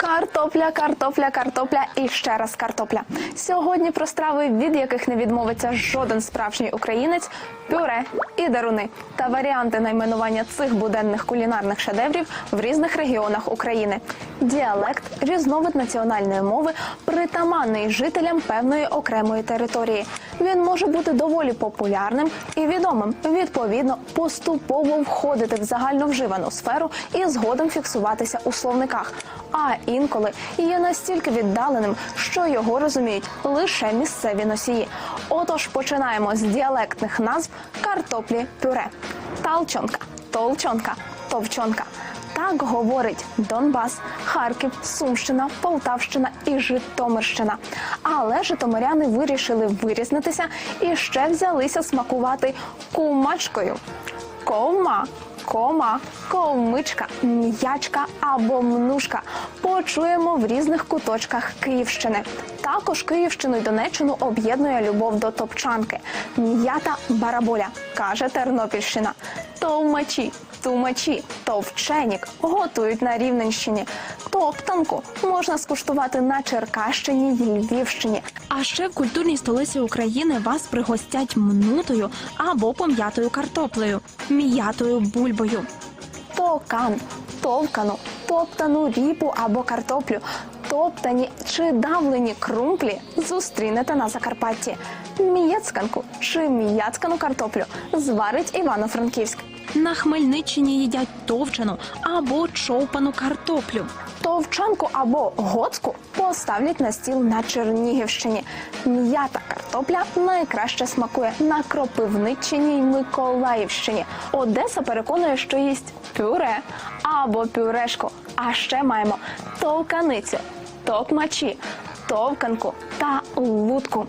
Картопля, картопля, картопля і ще раз картопля. Сьогодні про страви, від яких не відмовиться жоден справжній українець, пюре і даруни та варіанти найменування цих буденних кулінарних шедеврів в різних регіонах України. Діалект різновид національної мови, притаманний жителям певної окремої території. Він може бути доволі популярним і відомим. Відповідно, поступово входити в загальновживану сферу і згодом фіксуватися у словниках. А інколи є настільки віддаленим, що його розуміють лише місцеві носії. Отож, починаємо з діалектних назв картоплі пюре, талчонка, толчонка, товчонка. Так говорить Донбас, Харків, Сумщина, Полтавщина і Житомирщина. Але житомиряни вирішили вирізнитися і ще взялися смакувати кумачкою. Ковма, кома, ковмичка, м'ячка або мнушка. Почуємо в різних куточках Київщини. Також Київщину і Донеччину об'єднує любов до топчанки. М'ята бараболя, каже Тернопільщина. Товмачі, тумачі, товченік готують на Рівненщині. Топтанку можна скуштувати на Черкащині й Львівщині. А ще в культурній столиці України вас пригостять мнутою або пом'ятою картоплею, м'ятою бульбою. токан, товкану, топтану ріпу або картоплю, топтані чи давлені крумплі зустрінете на Закарпатті. Мієцканку чи міяцкану картоплю зварить Івано-Франківськ. На Хмельниччині їдять товчену або човпану картоплю. Товчанку або гоцку поставлять на стіл на Чернігівщині. М'ята картопля найкраще смакує на Кропивниччині й Миколаївщині. Одеса переконує, що їсть пюре або пюрешку. А ще маємо товканицю, токмачі, товканку та лутку.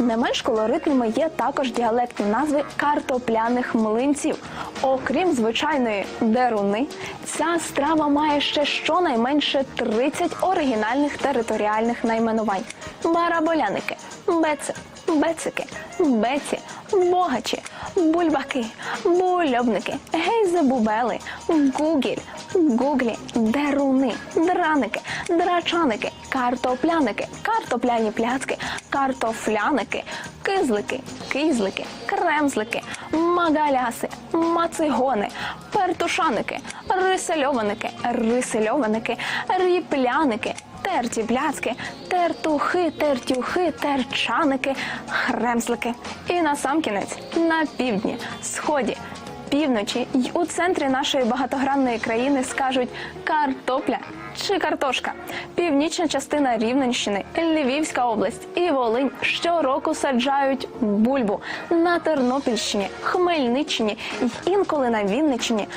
Не менш колоритними є також діалектні назви картопляних млинців. Окрім звичайної деруни, ця страва має ще щонайменше 30 оригінальних територіальних найменувань: бараболяники, беце, бецики, беці, богачі, бульбаки, бульобники, гейзебубели, гугіль, гуглі, деруни, драники, драчаники, картопляники, картопляні пляцки, картофляники, кизлики, кизлики, кремзлики, магаляси, мацигони, пертушаники, рисельованики, рисельованики, ріпляники. тертібляцьки, тертухи, тертюхи, терчаники, хремслики. І насамкінець на півдні, сході, півночі й у центрі нашої багатогранної країни скажуть картопля чи картошка. Північна частина Рівненщини, Львівська область і Волинь щороку саджають бульбу. На Тернопільщині, Хмельниччині й інколи на Вінниччині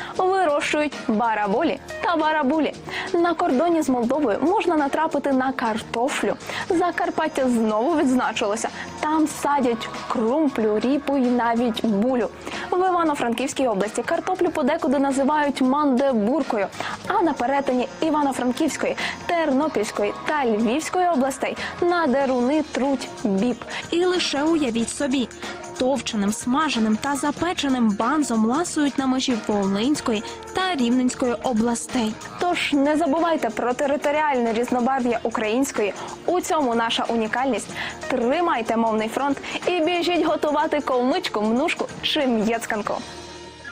вирощують бараболі та барабулі. На кордоні з Молдовою можна натрапити на картофлю. Закарпаття знову відзначилося. Там садять крумплю, ріпу і навіть булю. В Івано-Франківській області картоплю подекуди називають мандебуркою, а на перетині Івано-Франківської, Тернопільської та Львівської областей на деруни труть біб. І лише уявіть собі. Товченим, смаженим та запеченим банзом ласують на межі Волинської та Рівненської областей. Тож не забувайте про територіальне різнобарв'я української. У цьому наша унікальність. Тримайте мовний фронт і біжіть готувати ковмичку, мнушку чи м'єцканку.